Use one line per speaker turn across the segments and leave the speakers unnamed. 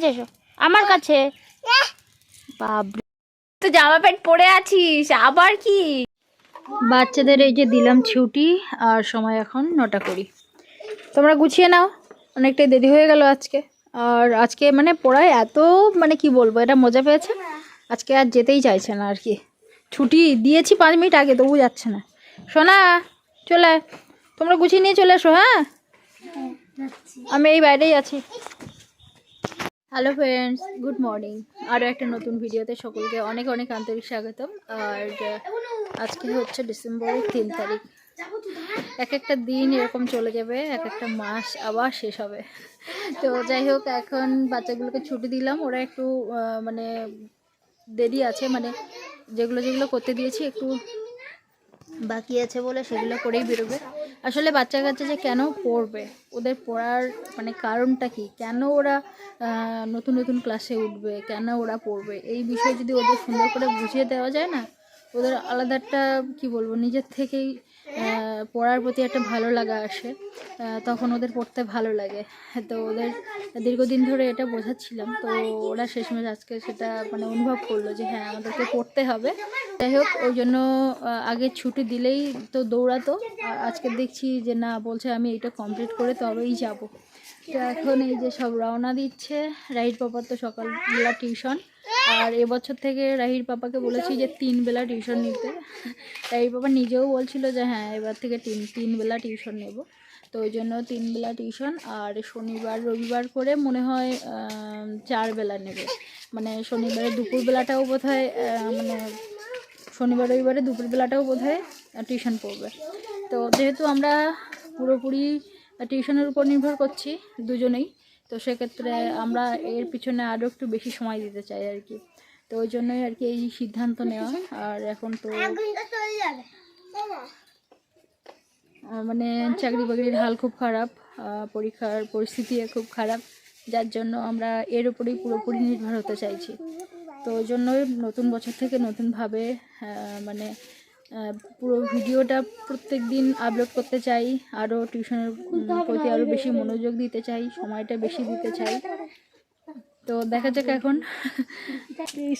কাছে এসো। আমার কাছে। বাবরে। তো জামা প্যান্ট পরে আছিস আবার কি? বাচ্চাদের এই যে দিলাম ছুটি আর সময় এখন নটা করি তোমরা গুছিয়ে নাও অনেকটাই দেরি হয়ে গেল আজকে। আর আজকে মানে পড়ায় এত মানে কি বলব এটা মজা পেয়েছে। আজকে আর যেতেই চাইছে না আর কি। ছুটি দিয়েছি পাঁচ মিনিট আগে তবু যাচ্ছে না। শোনা চলে তোমরা গুছিয়ে নিয়ে চলে এসো হ্যাঁ? আমি এই বাইরেই আছি। হ্যালো ফ্রেন্ডস গুড মর্নিং আরও একটা নতুন ভিডিওতে সকলকে অনেক অনেক আন্তরিক স্বাগতম। আর আজকে হচ্ছে ডিসেম্বরের তিন তারিখ। এক একটা দিন এরকম চলে যাবে, এক একটা মাস আবার শেষ হবে। তো যাই হোক, এখন বাচ্চাগুলোকে ছুটি দিলাম। ওরা একটু মানে দেরি আছে মানে যেগুলো যেগুলো করতে দিয়েছি একটু বাকি আছে বলে সেগুলো করেই বেরোবে। আসলে বাচ্চা কাচ্চা যে কেন পড়বে? ওদের পড়ার মানে কারণটা কি? কেন ওরা নতুন নতুন ক্লাসে উঠবে? কেন ওরা পড়বে? এই বিষয়ে যদি ওদের সুন্দর করে বুঝিয়ে দেওয়া যায় না, ওদের আলাদা একটা কী বলব, নিজের থেকেই পড়ার প্রতি একটা ভালো লাগা আসে। তখন ওদের পড়তে ভালো লাগে। তো ওদের দীর্ঘদিন ধরে এটা বোঝাচ্ছিলাম। তো ওরা শেষমেশ আজকে সেটা মানে অনুভব করল যে হ্যাঁ আমাদেরকে পড়তে হবে। যাই হোক, ওই জন্য আগে ছুটি দিলেই তো দৌড়াতো। আজকে দেখছি যে, না, বলছে আমি এটা কমপ্লিট করে তবেই যাব। তো এখন এই যে সব রওনা দিচ্ছে, রাহির পাপার তো সকালবেলা টিউশন। আর এবছর থেকে রাহির পাপাকে বলেছি যে তিন বেলা টিউশন নিতে। রাহির পাপা নিজেও বলছিল যে হ্যাঁ এবার থেকে তিন তিন বেলা টিউশন নেব। তো ওই জন্য তিন বেলা টিউশন, আর শনিবার, রবিবার করে মনে হয় চার বেলা নেবে। মানে শনিবারে দুপুরবেলাটাও বোধ হয় মানে শনিবার, রবিবারে দুপুরবেলাটাও বোধ হয় টিউশন পড়বে। তো যেহেতু আমরা পুরোপুরি টিউশনের উপর নির্ভর করছি দুজনেই। তো সেক্ষেত্রে আমরা এর পিছনে আরও একটু বেশি সময় দিতে চাই আর কি। তো ওই জন্যই আর কি এই সিদ্ধান্ত নেওয়া। আর এখন তো মানে চাকরি বাকরির হাল খুব খারাপ পরীক্ষার পরিস্থিতি খুব খারাপ। যার জন্য আমরা এর উপরেই পুরোপুরি নির্ভর হতে চাইছি। তো ওই জন্যই নতুন বছর থেকে নতুনভাবে মানে পুরো ভিডিওটা প্রত্যেক দিন আপলোড করতে চাই আরও টিউশনের প্রতি আরও বেশি মনোযোগ দিতে চাই সময়টা বেশি দিতে চাই। তো দেখা যাক এখন।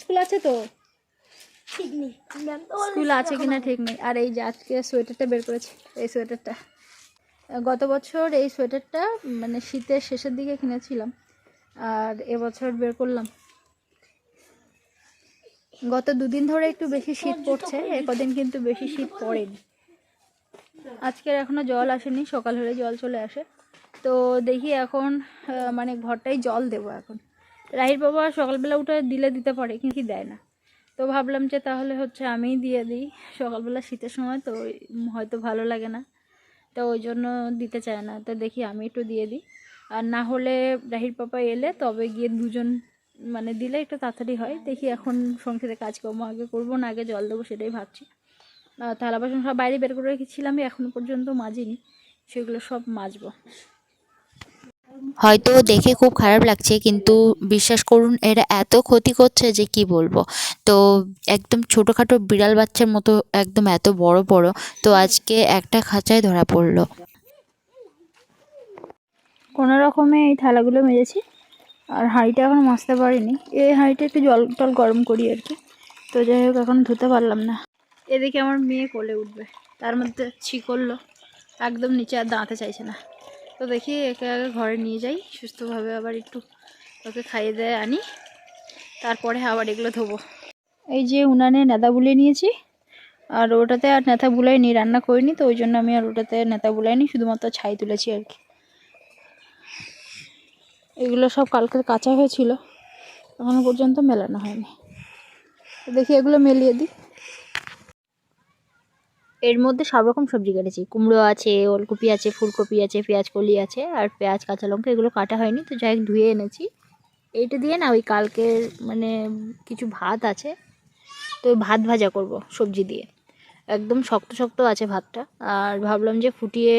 স্কুল আছে তো? স্কুল আছে কিনা ঠিক নেই। আর এই যে আজকে সোয়েটারটা বের করেছে এই সোয়েটারটা। গত বছর এই সোয়েটারটা মানে শীতের শেষের দিকে কিনেছিলাম আর এবছর বের করলাম। গত দুদিন ধরে একটু বেশি শীত পড়ছে এ কদিন কিন্তু বেশি শীত পড়েনি। আজকের এখনও জল আসেনি সকাল হলে জল চলে আসে। তো দেখি এখন মানে ঘরটাই জল দেবো এখন। রাহির বাবা সকালবেলা উঠে দিলে দিতে পারে কিন্তু দেয় না। তো ভাবলাম যে তাহলে হচ্ছে আমিই দিয়ে দিই। সকালবেলা শীতের সময় তো হয়তো ভালো লাগে না তো ওই জন্য দিতে চায় না। তো দেখি আমি একটু দিয়ে দিই। আর না হলে রাহির পাপা এলে তবে গিয়ে দুজন মানে দিলে একটু তাড়াতাড়ি হয়। দেখি এখন সংসারে কাজকর্ম আগে করব না আগে জল দেবো সেটাই ভাবছি। আর থালা বাসন সব বাইরে বের করে রেখেছিলাম এখনও পর্যন্ত মাজিনি। সেগুলো সব মাজবো।
হয়তো দেখে খুব খারাপ লাগছে কিন্তু বিশ্বাস করুন এরা এত ক্ষতি করছে যে কি বলব? তো একদম ছোটোখাটো বিড়াল বাচ্চার মতো একদম এত বড় বড়। তো আজকে একটা খাঁচায় ধরা পড়ল।
কোনো রকমে এই থালাগুলো মেজেছি। আর হাঁড়িটা এখন মাজতে পারিনি। এই হাঁড়িটা একটু জল টল গরম করি আর কি। তো যাই হোক, এখন ধুতে পারলাম না। এদিকে আমার মেয়ে কোলে উঠবে। তার মধ্যে ছি করল। একদম নিচে আর দাঁড়াতে চাইছে না। তো দেখি একে আগে ঘরে নিয়ে যাই। সুস্থভাবে আবার একটু ওকে খাইয়ে দেয় আনি। তারপরে আবার এগুলো ধোবো। এই যে উনানে নেতা বুলিয়ে নিয়েছি। আর ওটাতে আর নেতা বুলাইনি, রান্না করিনি। তো ওই জন্য আমি আর ওটাতে নেতা বুলাইনি, শুধুমাত্র ছাই তুলেছি আর কি। এগুলো সব কালকে কাঁচা হয়েছিল। এখনও পর্যন্ত মেলানো হয়নি। দেখি এগুলো মেলিয়ে দিই। এর মধ্যে সব রকম সবজি কেটেছি। কুমড়ো আছে, ওলকপি আছে, ফুলকপি আছে, পেঁয়াজ কলি আছে, আর পেঁয়াজ, কাঁচা লঙ্কা এগুলো কাটা হয়নি, তো যাই ধুয়ে এনেছি। এইটা দিয়ে না ওই কালকের মানে কিছু ভাত আছে, তো ভাত ভাজা করব সবজি দিয়ে। একদম শক্ত শক্ত আছে ভাতটা। আর ভাবলাম যে ফুটিয়ে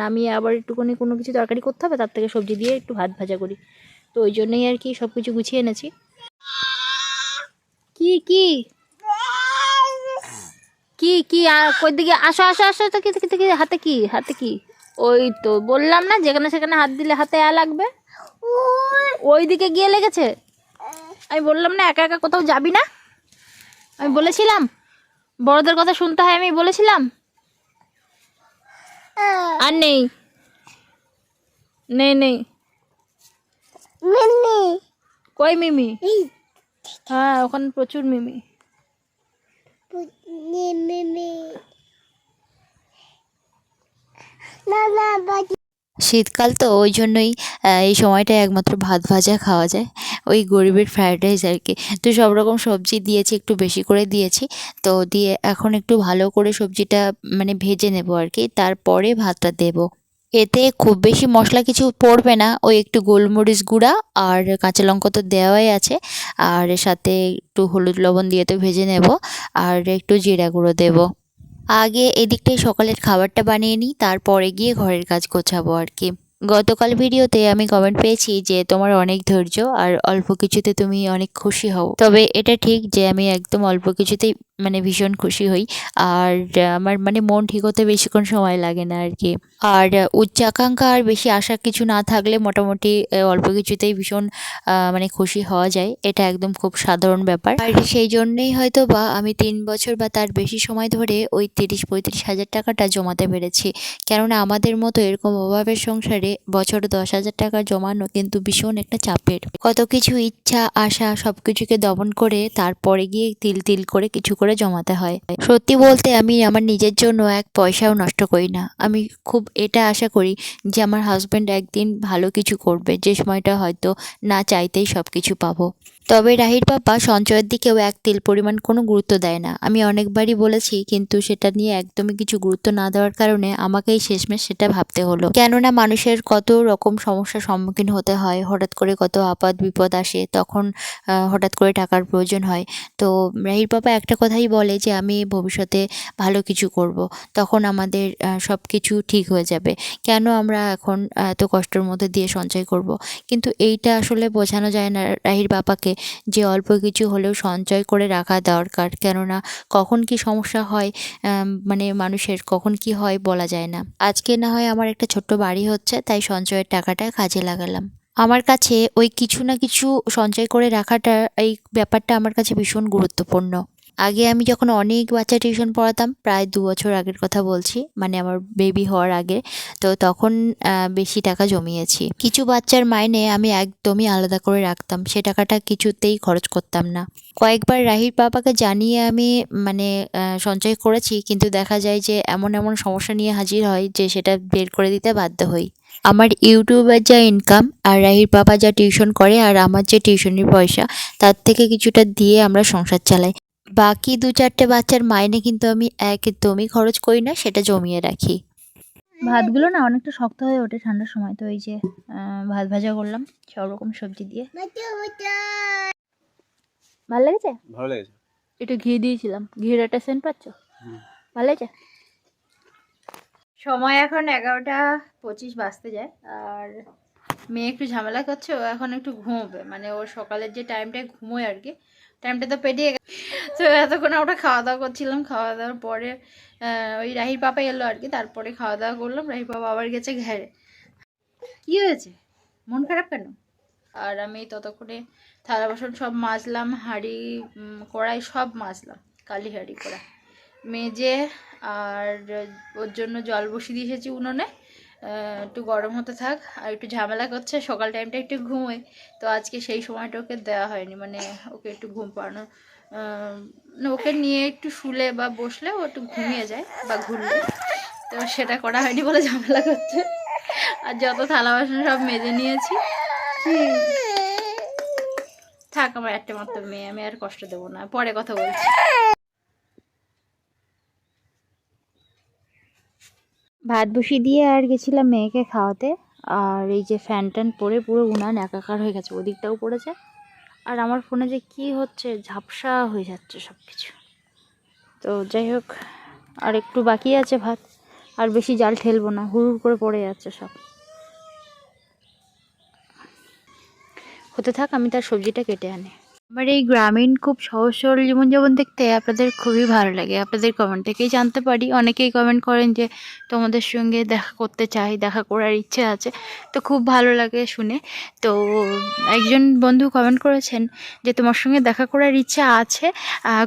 নামিয়ে আবার একটুখানি কোনো কিছু তরকারি করতে হবে, তার থেকে সবজি দিয়ে একটু ভাত ভাজা করি। তো ওই জন্যই আর কি সব কিছু গুছিয়ে এনেছি। কি কি? কি কি? কই দিকে আসো আসো আসো, তো কি কি হাতে কি হাতে কি? ওই তো বললাম না, যেখানে সেখানে হাত দিলে হাতে আ লাগবে। ওই দিকে গিয়ে লেগেছে? আমি বললাম না, একা একা কোথাও যাবি না? আমি বলেছিলাম। বড়দের কথা শুনতে হয় আমি বলেছিলাম? আর নেই। নেই নেই। মিমি। কই মিমি? হ্যাঁ ওখানে প্রচুর মিমি।
শীতকাল তো ওই জন্যই এই সময়টায় একমাত্র ভাত ভাজা খাওয়া যায়। ওই গরিবের ফ্রায়েড রাইস আর কি তো সব রকম সবজি দিয়েছি, একটু বেশি করে দিয়েছি। তো দিয়ে এখন একটু ভালো করে সবজিটা মানে ভেজে নেব আর কি তারপরে ভাতটা দেব। এতে খুব বেশি মশলা কিছু পড়বে না। ওই একটু গোলমরিচ গুঁড়া আর কাঁচা লঙ্কা তো দেওয়াই আছে। আর সাথে একটু হলুদ লবণ দিয়ে তো ভেজে নেব। আর একটু জিরা গুঁড়ো দেবো। আগে এদিকটায় সকালের খাবারটা বানিয়ে নিই, তারপরে গিয়ে ঘরের কাজ গোছাবো আর কি গতকাল ভিডিওতে আমি কমেন্ট পেয়েছি যে তোমার অনেক ধৈর্য আর অল্প কিছুতে তুমি অনেক খুশি হও। তবে এটা ঠিক যে আমি একদম অল্প কিছুতেই মানে ভীষণ খুশি হই। আর আমার মানে মন ঠিক হতে বেশিক্ষণ সময় লাগে না আর কি। আর উচ্চাকাঙ্ক্ষা আর বেশি আশা কিছু না থাকলে মোটামুটি অল্প কিছুতেই ভীষণ মানে খুশি হওয়া যায়। এটা একদম খুব সাধারণ ব্যাপার। আর সেই জন্যেই হয়তো বা আমি তিন বছর বা তার বেশি সময় ধরে ওই তিরিশ পঁয়ত্রিশ হাজার টাকাটা জমাতে পেরেছি। কেননা আমাদের মতো এরকম অভাবের সংসারে বছর দশ হাজার টাকা জমানো কিন্তু ভীষণ একটা চাপের। কত কিছু ইচ্ছা, আশা সব কিছুকে দমন করে তারপরে গিয়ে তিল তিল করে কিছু করে জমাতে হয়। সত্যি বলতে আমি আমার নিজের জন্য এক পয়সাও নষ্ট করি না। আমি খুব এটা আশা করি যে আমার হাজব্যান্ড একদিন ভালো কিছু করবে। যে সময়টা হয়তো না চাইতেই সব কিছু পাবো। তবে রাহির পাপা সঞ্চয়ের দিকেও এক তিল পরিমাণ কোনো গুরুত্ব দেয় না। আমি অনেকবারই বলেছি, কিন্তু সেটা নিয়ে একদমই কিছু গুরুত্ব না দেওয়ার কারণে আমাকেই শেষমেশ সেটা ভাবতে হলো। কেননা মানুষের কত রকম সমস্যার সম্মুখীন হতে হয়, হঠাৎ করে কত আপদ বিপদ আসে, তখন হঠাৎ করে টাকার প্রয়োজন হয়। তো রাহির পাপা একটা কথাই বলে যে, আমি ভবিষ্যতে ভালো কিছু করব, তখন আমাদের সব কিছু ঠিক হয়ে যাবে। কেন আমরা এখন এত কষ্টের মধ্যে দিয়ে সঞ্চয় করব? কিন্তু এইটা আসলে বোঝানো যায় না রাহির বাবাকে যে অল্প কিছু হলেও সঞ্চয় করে রাখা দরকার। কেননা কখন কি সমস্যা হয় মানে মানুষের কখন কি হয় বলা যায় না। আজকে না হয় আমার একটা ছোট্ট বাড়ি হচ্ছে, তাই সঞ্চয়ের টাকাটা কাজে লাগালাম। আমার কাছে ওই কিছু না কিছু সঞ্চয় করে রাখাটা, এই ব্যাপারটা আমার কাছে ভীষণ গুরুত্বপূর্ণ। আগে আমি যখন অনেক বাচ্চা টিউশন পড়াতাম, প্রায় দু বছর আগের কথা বলছি মানে আমার বেবি হওয়ার আগে, তো তখন বেশি টাকা জমিয়েছি। কিছু বাচ্চার মাইনে আমি একদমই আলাদা করে রাখতাম, সে টাকাটা কিছুতেই খরচ করতাম না। কয়েকবার রাহির বাবাকে জানিয়ে আমি মানে সঞ্চয় করেছি, কিন্তু দেখা যায় যে এমন এমন সমস্যা নিয়ে হাজির হয় যে সেটা বের করে দিতে বাধ্য হই। আমার ইউটিউবের যা ইনকাম আর রাহির বাবা যা টিউশন করে আর আমার যে টিউশনির পয়সা, তার থেকে কিছুটা দিয়ে আমরা সংসার চালাই। বাকি দু চারটে বাচ্চার মাইনে কিন্তু আমি একদমই খরচ করি না সেটা জমিয়ে রাখি।
ভাতগুলো না অনেকটা শক্ত হয়ে ওঠে ঠান্ডার সময় তো এই যে আহ, ভাত ভাজা করলাম সব রকম সবজি দিয়ে। ভালো লেগেছে?
ভালো লেগেছে।
একটু ঘি দিয়েছিলাম। ঘির একটা সেন্ট পাচ্ছ? ভালো লেগেছে? সময় এখন এগারোটা পঁচিশ বাজতে যায় আর মেয়ে একটু ঝামেলা করছে ও এখন একটু ঘুমোবে। মানে ওর সকালের যে টাইমটায় ঘুমোয় আর কি টাইমটা তো পেরিয়ে গেছে। তো এতক্ষণ আমরা খাওয়া দাওয়া করছিলাম খাওয়া দাওয়ার পরে ওই রাহির পাপা এলো আর কি, তারপরে খাওয়া দাওয়া করলাম, রাহির পাপা আবার গেছে ঘেরে। কি হয়েছে? মন খারাপ কেন? আর আমি ততক্ষণে থালা বাসন সব মাজলাম, হাঁড়ি কড়াই সব মাজলাম, কালি হাঁড়ি কড়া মেজে আর ওর জন্য জল বসিয়ে দিয়ে এসেছি উনুনে। একটু গরম হতে থাক, আর একটু ঝামেলা করছে, সকাল টাইমটা একটু ঘুমোয় তো আজকে সেই সময়টা ওকে দেওয়া হয়নি মানে ওকে একটু ঘুম পাড়ানো। মানে ওকে নিয়ে একটু শুলে বা বসলে ও একটু ঘুমিয়ে যায় বা ঘুরলে। তো সেটা করা হয়নি বলে ঝামেলা করছে। আর যত থালা বাসন সব মেজে নিয়েছি। থাক, আমার একটা মাত্র মেয়ে, আমি আর কষ্ট দেবো না। পরে কথা বলছি। ভাত বসিয়ে দিয়ে আর গেছিলাম মেয়েকে খাওয়াতে। আর এই যে ফ্যান ট্যান পরে পুরো উনান একাকার হয়ে গেছে, ওদিকটাও পড়েছে। আর আমার ফোনে যে কি হচ্ছে, ঝাপসা হয়ে যাচ্ছে সব কিছু তো যাই হোক, আর একটু বাকি আছে ভাত, আর বেশি জাল ঠেলবো না, হুড় হুড় করে পড়ে যাচ্ছে সব। হতে থাক, আমি তার সবজিটা কেটে আনি। আমার এই গ্রামীণ খুব সহজ সরল জীবনযাপন দেখতে আপনাদের খুবই ভালো লাগে। আপনাদের কমেন্ট থেকেই জানতে পারি। অনেকেই কমেন্ট করেন যে, তোমাদের সঙ্গে দেখা করতে চাই, দেখা করার ইচ্ছে আছে। তো খুব ভালো লাগে শুনে। তো একজন বন্ধু কমেন্ট করেছেন যে, তোমার সঙ্গে দেখা করার ইচ্ছা আছে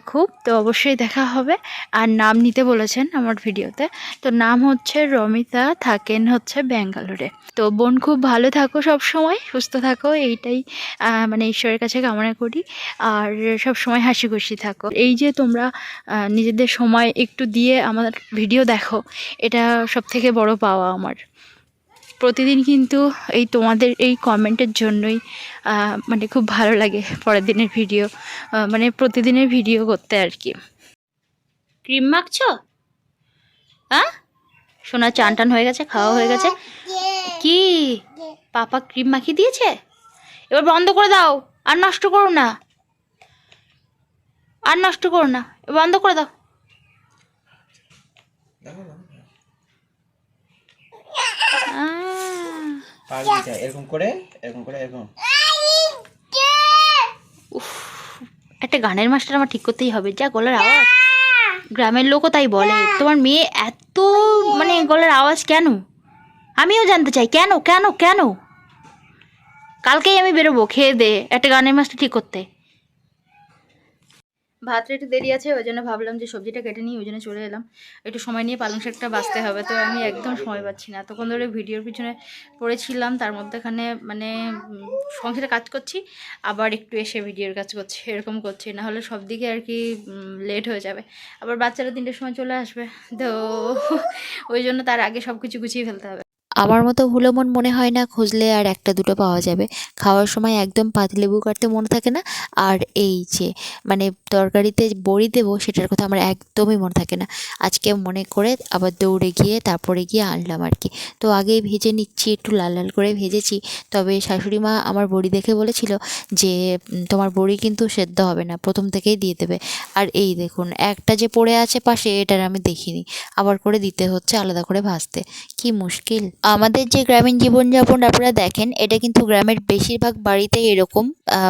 খুব, তো অবশ্যই দেখা হবে। আর নাম নিতে বলেছেন আমার ভিডিওতে। তো নাম হচ্ছে রমিতা, থাকেন হচ্ছে ব্যাঙ্গালোরে। তো বোন, খুব ভালো থাকো সব সময় সুস্থ থাকো, এইটাই মানে ঈশ্বরের কাছে কামনা করি। আর সব সময় হাসি খুশি থাকো। এই যে তোমরা নিজেদের সময় একটু দিয়ে আমার ভিডিও দেখো এটা সব থেকে বড় পাওয়া আমার। প্রতিদিন কিন্তু এই তোমাদের এই কমেন্টের জন্যই মানে খুব ভালো লাগে পরের দিনের ভিডিও মানে প্রতিদিনের ভিডিও করতে আর কি। ক্রিম মাখছো? হ্যাঁ? সোনা চান টান হয়ে গেছে খাওয়া হয়ে গেছে। কি? পাপা ক্রিম মাখিয়ে দিয়েছে? এবার বন্ধ করে দাও আর নষ্ট করো না। আর নষ্ট করো না বন্ধ করে দাও।
এরকম করে এরকম করে এরকম।
উফ, একটা গানের মাস্টার আমার ঠিক করতেই হবে। যা গলার আওয়াজ। গ্রামের লোকও তাই বলে তোমার মেয়ে এত মানে গলার আওয়াজ কেন? আমিও জানতে চাই কেন কেন কেন? কালকেই আমি বেরোবো খেয়ে দে একটা গানের মাস্টার ঠিক করতে। ভাতটা একটু দেরি আছে, ওই জন্য ভাবলাম যে সবজিটা কেটে নিই, ওই জন্য চলে এলাম। একটু সময় নিয়ে পালং শাকটা বাঁচতে হবে, তো আমি একদম সময় পাচ্ছি না। তখন ধরে ভিডিওর পিছনে পড়েছিলাম, তার মধ্যেখানে মানে সংসারে কাজ করছি, আবার একটু এসে ভিডিওর কাজ করছি, এরকম করছি না হলে সব দিকে আর কি লেট হয়ে যাবে। আবার বাচ্চারা তিনটের সময় চলে আসবে, তো ওই জন্য তার আগে সব কিছু গুছিয়ে ফেলতে হবে।
আমার মতো ভুলো মন মনে হয় না, খুঁজলে আর একটা দুটো পাওয়া যাবে। খাওয়ার সময় একদম পাতিলেবু কাটতে মনে থাকে না, আর এই যে মানে তরকারিতে বড়ি দেবো, সেটার কথা আমার একদমই মনে থাকে না। আজকে মনে করে আবার দৌড়ে গিয়ে তারপরে গিয়ে আনলাম আর কি। তো আগেই ভেজে নিচ্ছি, একটু লাল লাল করে ভেজেছি। তবে শাশুড়ি মা আমার বড়ি দেখে বলেছিল যে তোমার বড়ি কিন্তু সেদ্ধ হবে না, প্রথম থেকেই দিয়ে দেবে। আর এই দেখুন, একটা যে পড়ে আছে পাশে, এটার আমি দেখিনি। আবার করে দিতে হচ্ছে আলাদা করে ভাজতে। কি মুশকিল। আমাদের যে গ্রামীণ জীবনযাপন আপনারা দেখেন, এটা কিন্তু গ্রামের বেশিরভাগ বাড়িতেই এরকম।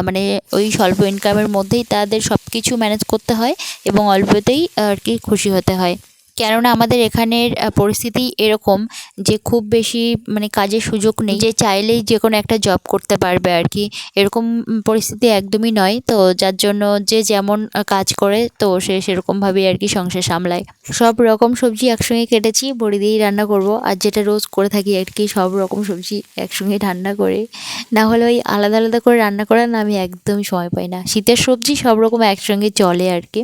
মানে ওই স্বল্প ইনকামের মধ্যেই তাদের সব কিছু ম্যানেজ করতে হয় এবং অল্পতেই আর কি খুশি হতে হয়। কেননা আমাদের এখানের পরিস্থিতি এরকম যে খুব বেশি মানে কাজের সুযোগ নেই। যে চাইলেই যে কোনো একটা জব করতে পারবে আর কি। এরকম পরিস্থিতি একদমই নয়। তো যার জন্য যে যেমন কাজ করে, তো সে সেরকমভাবেই আর কি সংসার সামলায়। সব রকম সবজি একসঙ্গে কেটেছি, বড়ি দিয়েই রান্না করব। আর যেটা রোজ করে থাকি আর কি, সব রকম সবজি একসঙ্গে রান্না করে। না হলে ওই আলাদা আলাদা করে রান্না করার না আমি একদমই সময় পাই না। শীতের সবজি সব রকম একসঙ্গে চলে আর কি।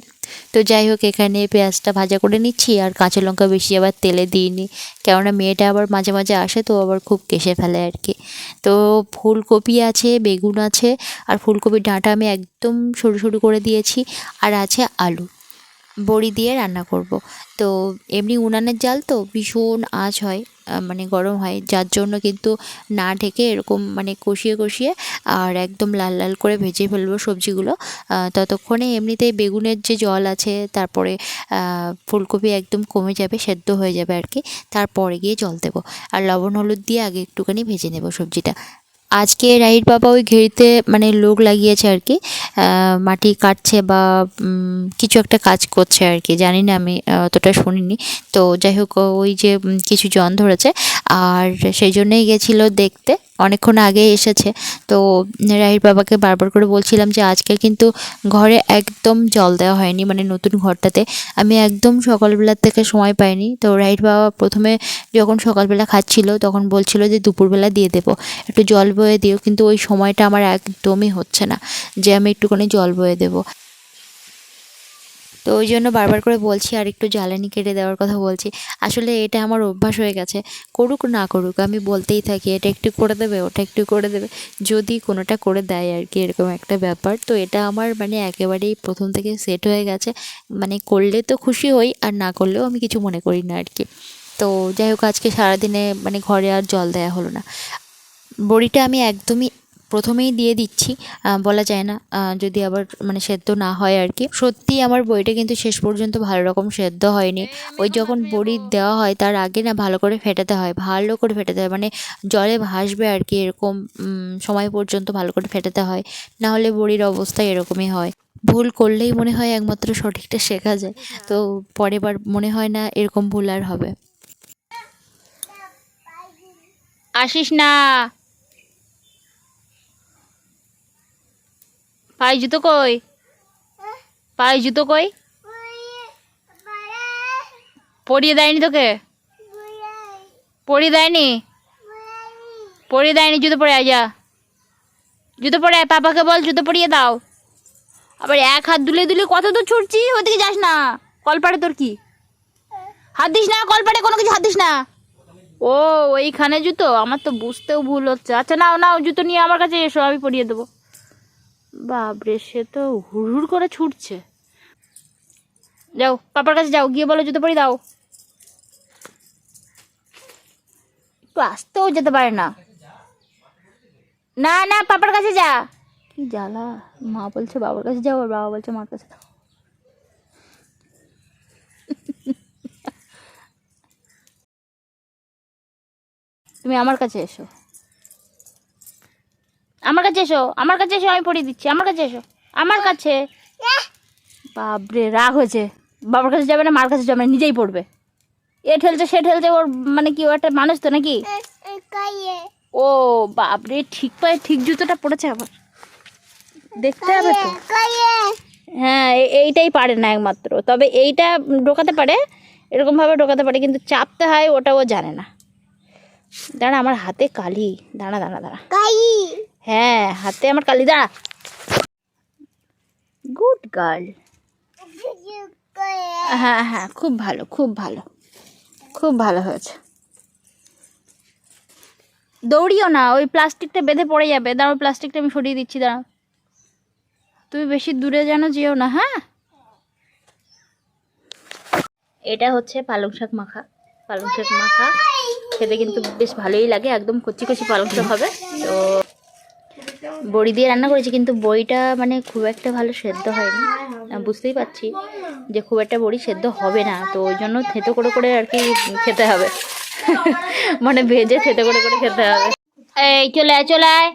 তো যাই হোক, এখানে পেঁয়াজটা ভাজা করে নিচ্ছি। আর কাঁচা লঙ্কা বেশি আবার তেলে দিইনি। কেননা মেয়েটা আবার মাঝে মাঝে আসে তো আবার খুব কেশে ফেলে আর কি। তো ফুলকপি আছে, বেগুন আছে, আর ফুলকপির ডাঁটা আমি একদম সরু সরু করে দিয়েছি, আর আছে আলু। বড়ি দিয়ে রান্না করব। তো এমনি উনানের জাল তো ভীষণ আঁচ হয় মানে গরম হয়। যার জন্য কিন্তু না ঢেকে এরকম মানে কষিয়ে কষিয়ে আর একদম লাল লাল করে ভেজে ফেলব সবজিগুলো। ততক্ষণে এমনিতেই বেগুনের যে জল আছে, তারপরে ফুলকপি একদম কমে যাবে, সেদ্ধ হয়ে যাবে আর কি। তারপরে গিয়ে জল দেবো। আর লবণ হলুদ দিয়ে আগে একটুখানি ভেজে নেব সবজিটা। আজকে রাইট বাবা ওই ঘেরিতে মানে লোক লাগিয়েছে আর কি মাটি কাটছে বা কিছু একটা কাজ করছে আর কি, জানি না আমি অতটা শুনিনি। তো যাই হোক, ওই যে কিছু জন ধরেছে আর সেই জন্যই গেছিল দেখতে, অনেকক্ষণ আগে এসেছে। তো রাহির বাবাকে বারবার করে বলছিলাম যে, আজকে কিন্তু ঘরে একদম জল দেওয়া হয়নি মানে নতুন ঘরটাতে। আমি একদম সকালবেলার থেকে সময় পাইনি। তো রাহির বাবা প্রথমে যখন সকালবেলা খাচ্ছিল, তখন বলছিল যে, দুপুরবেলা দিয়ে দেবো। একটু জল বয়ে দিও, কিন্তু ওই সময়টা আমার একদমই হচ্ছে না যে আমি একটুখানি জল বয়ে দেবো। তো ওই জন্য বারবার করে বলছি, আর একটু জ্বালানি কেটে দেওয়ার কথা বলছি। আসলে এটা আমার অভ্যাস হয়ে গেছে, করুক না করুক, আমি বলতেই থাকি, এটা একটু করে দেবে, ওটা একটু করে দেবে। যদি কোনোটা করে দেয় আর কি, এরকম একটা ব্যাপার। তো এটা আমার মানে একেবারেই প্রথম থেকে সেট হয়ে গেছে মানে করলে তো খুশি হই, আর না করলেও আমি কিছু মনে করি না আর কি। তো যাই হোক, আজকে সারাদিনে মানে ঘরে আর জল দেওয়া হলো না। বড়িটা আমি একদমই প্রথমেই দিয়ে দিচ্ছি বলা যায় না যদি আবার মানে সেদ্ধ না হয় আর কি। সত্যি আমার বইটা কিন্তু শেষ পর্যন্ত ভালো রকম সেদ্ধ হয়নি। ওই যখন বড়ি দেওয়া হয় তার আগে না ভালো করে ফেটাতে হয়, ভালো করে ফেটাতে হয় মানে জলে ভাসবে আর কি এরকম সময় পর্যন্ত ভালো করে ফেটাতে হয়। না হলে বড়ির অবস্থা এরকমই হয়। ভুল করলেই মনে হয় একমাত্র সঠিকটা শেখা যায়, তো পরের বার মনে হয় না এরকম ভুল আর হবে।
আসিস না। পায়ে জুতো কই? পায়ে জুতো কই? পরিয়ে দেয়নি তোকে? পরিয়ে দেয়নি? পরিয়ে দেয়নি, জুতো পরে আয় যা। জুতো পরে আয়, পাপাকে বল জুতো পরিয়ে দাও। আবার এক হাত দুলে দুলে কত দূর ছুটছি, ওদিকে যাস না। কলপাড়ে তোর কি? হাত দিস না কলপাড়ে কোনো কিছু হাত দিস না। ও, ওইখানে জুতো? আমার তো বুঝতেও ভুল হচ্ছে। আচ্ছা নাও নাও, জুতো নিয়ে আমার কাছে এসো, আমি পরিয়ে দেবো। বাপরে, সে তো হুড় করে ছুটছে। যাও, পাপার কাছে যাও, গিয়ে বলো জুতো পরিয়ে দাও। আসতেও যেতে পারে না। না না, পাপার কাছে যা। কি জ্বালা। মা বলছে বাবার কাছে যাও, আর বাবা বলছে মার কাছে যাও। তুমি আমার কাছে এসো। আমার কাছে এসো, আমার কাছে এসো, আমি পড়িয়ে দিচ্ছি, আমার কাছে এসো, আমার কাছে। বাপরে, রাগ হয়েছে। বাবার কাছে যাবে না, মার কাছে যাবে না, নিজেই পড়বে। এ ঠেলছে, সে ঠেলছে, ওর মানে কি, ও একটা মানুষ তো নাকি? ও বাপরে, ঠিক পায়ে ঠিক জুতোটা পড়েছে আবার। দেখতে হবে তো। হ্যাঁ এইটাই পারে না একমাত্র। তবে এইটা ঢোকাতে পারে, এরকমভাবে ঢোকাতে পারে, কিন্তু চাপতে হয়, ওটা ও জানে না। দাঁড়া, আমার হাতে কালি। দাঁড়া দাঁড়া দাঁড়া। হ্যাঁ হাতে আমার কালি, দাঁড়া। গুড গার্ল হ্যাঁ হ্যাঁ খুব ভালো খুব ভালো খুব ভালো হয়েছে। দৌড়িও না, ওই প্লাস্টিকটা বেঁধে পড়ে যাবে। দাঁড়াও, প্লাস্টিকটা আমি সরিয়ে দিচ্ছি, দাঁড়াও। তুমি বেশি দূরে যেন যেও না হ্যাঁ? এটা হচ্ছে পালং শাক মাখা। পালং শাক মাখা খেতে কিন্তু বেশ ভালোই লাগে, একদম কচি কচি পালং শাক হবে। তো বড়ি দিয়ে রান্না করেছি, কিন্তু বড়িটা মানে খুব একটা ভালো সেদ্ধ হয়নি। বুঝতেই পারছি যে খুব একটা বড়ি সেদ্ধ হবে না, তো ওই জন্য থেতো করে করে আর কি খেতে হবে। মানে ভেজে থেতো করে করে খেতে হবে। এই, চলে আয় চলে আয়।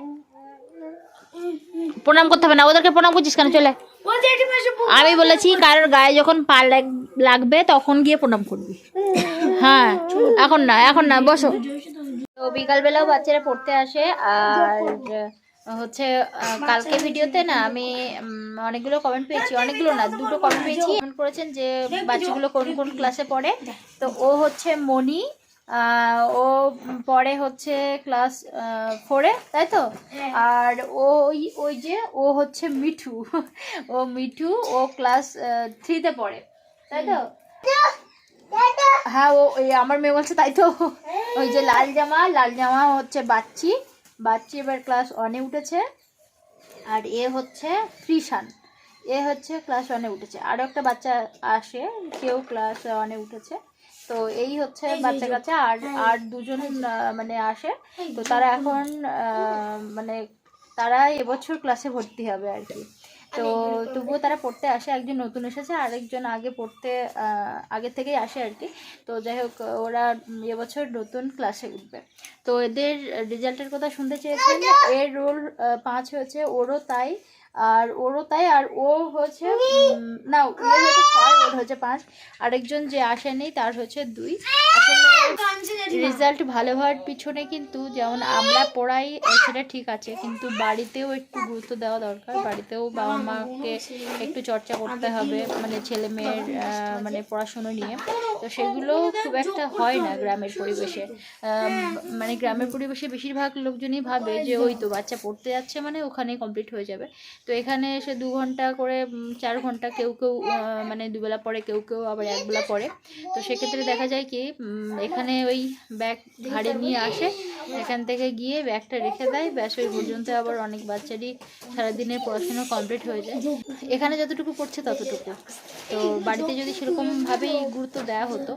প্রণাম করতে হবে না, ওদেরকে প্রণাম করছিস কেন? চলে। আমি বলেছি, কারোর গায়ে যখন পা লাগবে তখন গিয়ে প্রণাম করবি। হ্যাঁ এখন না এখন না, বসো। তো বিকালবেলাও বাচ্চারা পড়তে আসে, আর হচ্ছে কালকে ভিডিওতে না আমি অনেকগুলো কমেন্ট পেয়েছি। অনেকগুলো না দুটো কমেন্ট পেয়েছি। কমেন্ট করেছেন যে বাচ্চাগুলো কোন কোন ক্লাসে পড়ে। তো ও হচ্ছে মনি ও পড়ে হচ্ছে ক্লাস ফোরে তাই তো? আর ও ওই ওই যে ও হচ্ছে মিঠু। ও মিঠু ও ক্লাস থ্রিতে পড়ে। তাই তো? হ্যাঁ ও ওই আমার মেয়ে বলছে তাই তো। ওই যে লাল জামা লাল জামা হচ্ছে বাচ্চি। বাচ্চি এবার ক্লাস ওয়ানে উঠেছে আর এ হচ্ছে ত্রিশান। এ হচ্ছে ক্লাস ওয়ানে উঠেছে। আরও একটা বাচ্চা আসে কেউ ক্লাস ওয়ানে উঠেছে। তো এই হচ্ছে বাচ্চা কাচ্চা আর আর দুজন মানে আসে। তো তারা এখন মানে তারা এবছর ক্লাসে ভর্তি হবে আর কি। তো তবুও তারা পড়তে আসে একজন নতুন এসেছে আরেকজন আগে পড়তে আগে থেকেই আসে আর কি। তো যাই হোক ওরা এবছর নতুন ক্লাসে উঠবে। তো এদের রেজাল্টের কথা শুনতে চেয়েছেন এর রোল পাঁচ হয়েছে ওরও তাই আর ওরও তাই, আর ও হচ্ছে না ও হচ্ছে ছয়, ওর হচ্ছে পাঁচ। আরেকজন যে আসেনি তার হচ্ছে দুই। রেজাল্ট ভালো হওয়ার পিছনে কিন্তু যেমন আমরা পড়াই সেটা ঠিক আছে। কিন্তু বাড়িতেও একটু গুরুত্ব দেওয়া দরকার। বাড়িতেও বাবা মাকে একটু চর্চা করতে হবে মানে ছেলে মেয়ের মানে পড়াশুনো নিয়ে। তো সেগুলো খুব একটা হয় না গ্রামের পরিবেশে। মানে গ্রামের পরিবেশে বেশিরভাগ লোকজনই ভাবে যে, ওই তো বাচ্চা পড়তে যাচ্ছে মানে ওখানেই কমপ্লিট হয়ে যাবে। তো এখানে এসে দু ঘণ্টা করে চার ঘণ্টা কেউ কেউ মানে দুবেলা পরে, কেউ কেউ আবার একবেলা পরে। তো সেক্ষেত্রে দেখা যায় কি এখানে ওই ব্যাগ ঘাড়ে নিয়ে আসে। এখান থেকে গিয়ে ব্যাগটা রেখে দেয়। ব্যাস, ওই পর্যন্ত আবার অনেক বাচ্চারই সারাদিনের পড়াশোনা কমপ্লিট হয়ে যায়। এখানে যতটুকু পড়ছে ততটুকু। তো বাড়িতে যদি সেরকমভাবেই গুরুত্ব দেওয়া হতো,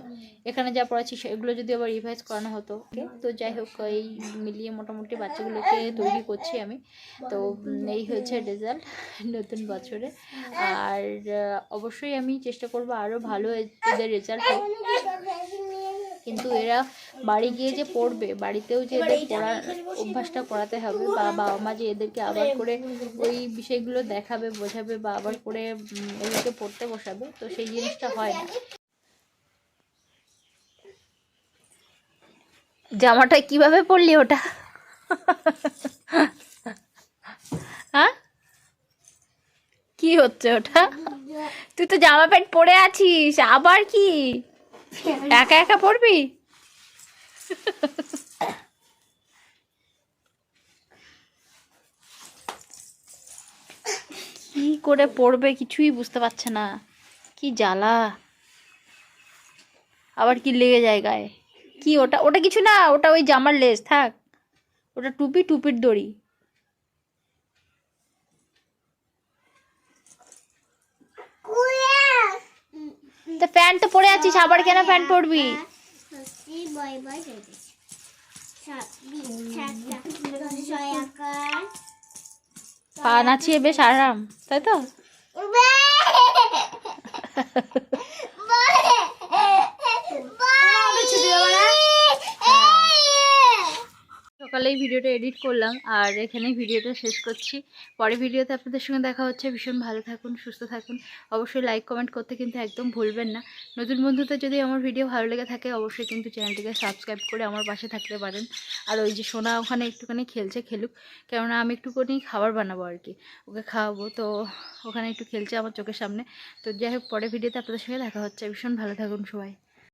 এখানে যা পড়াচ্ছি সেগুলো যদি আবার রিভাইজ করানো হতো, তো যাই হোক, এই মিলিয়ে মোটামুটি বাচ্চাগুলোকে তৈরি করছি আমি। তো এই হয়েছে রেজাল্ট নতুন বছরে। আর অবশ্যই আমি চেষ্টা করব আরও ভালো এদের রেজাল্ট হোক। কিন্তু এরা বাড়ি গিয়ে যে পড়বে, বাড়িতেও যে এদের পড়ার অভ্যাসটা করাতে হবে, বা বাবা মা যে এদেরকে আবার করে ওই বিষয়গুলো দেখাবে, বোঝাবে, বা আবার করে এদেরকে পড়তে বসাবে, তো সেই জিনিসটা হয় না। জামাটা কীভাবে পরলি ওটা? হ্যাঁ? কি হচ্ছে ওটা? তুই তো জামা প্যান্ট পরে আছিস, আবার কি? একা একা পরবি কি করে পড়বে কিছুই বুঝতে পারছে না। কি জ্বালা। আবার কি লেগে যায় গায়ে। কি ওটা ওটা কিছু না, ওটা ওই জামার লেস, থাক। ওটা টুপি, টুপির দড়ি। তা প্যান্ট তো পরে আছিস আবার কেন প্যান্ট পরবি পা নাচিয়ে বেশ আরাম তাই তো? সকালেই ভিডিওটা এডিট করলাম আর এখানেই ভিডিওটা শেষ করছি। পরে ভিডিওতে আপনাদের সঙ্গে দেখা হচ্ছে। ভীষণ ভালো থাকুন, সুস্থ থাকুন। অবশ্যই লাইক কমেন্ট করতে কিন্তু একদম ভুলবেন না। নতুন বন্ধুদের যদি আমার ভিডিও ভালো লেগে থাকে, অবশ্যই কিন্তু চ্যানেলটিকে সাবস্ক্রাইব করে আমার পাশে থাকতে পারেন। আর ওই যে সোনা ওখানে একটুখানি খেলছে, খেলুক। কেননা আমি একটুখানি খাবার বানাবো আর কি, ওকে খাওয়াবো। তো ওখানে একটু খেলছে আমার চোখের সামনে। তো যাই হোক পরে ভিডিওতে আপনাদের সঙ্গে দেখা হচ্ছে। ভীষণ ভালো থাকুন সবাই।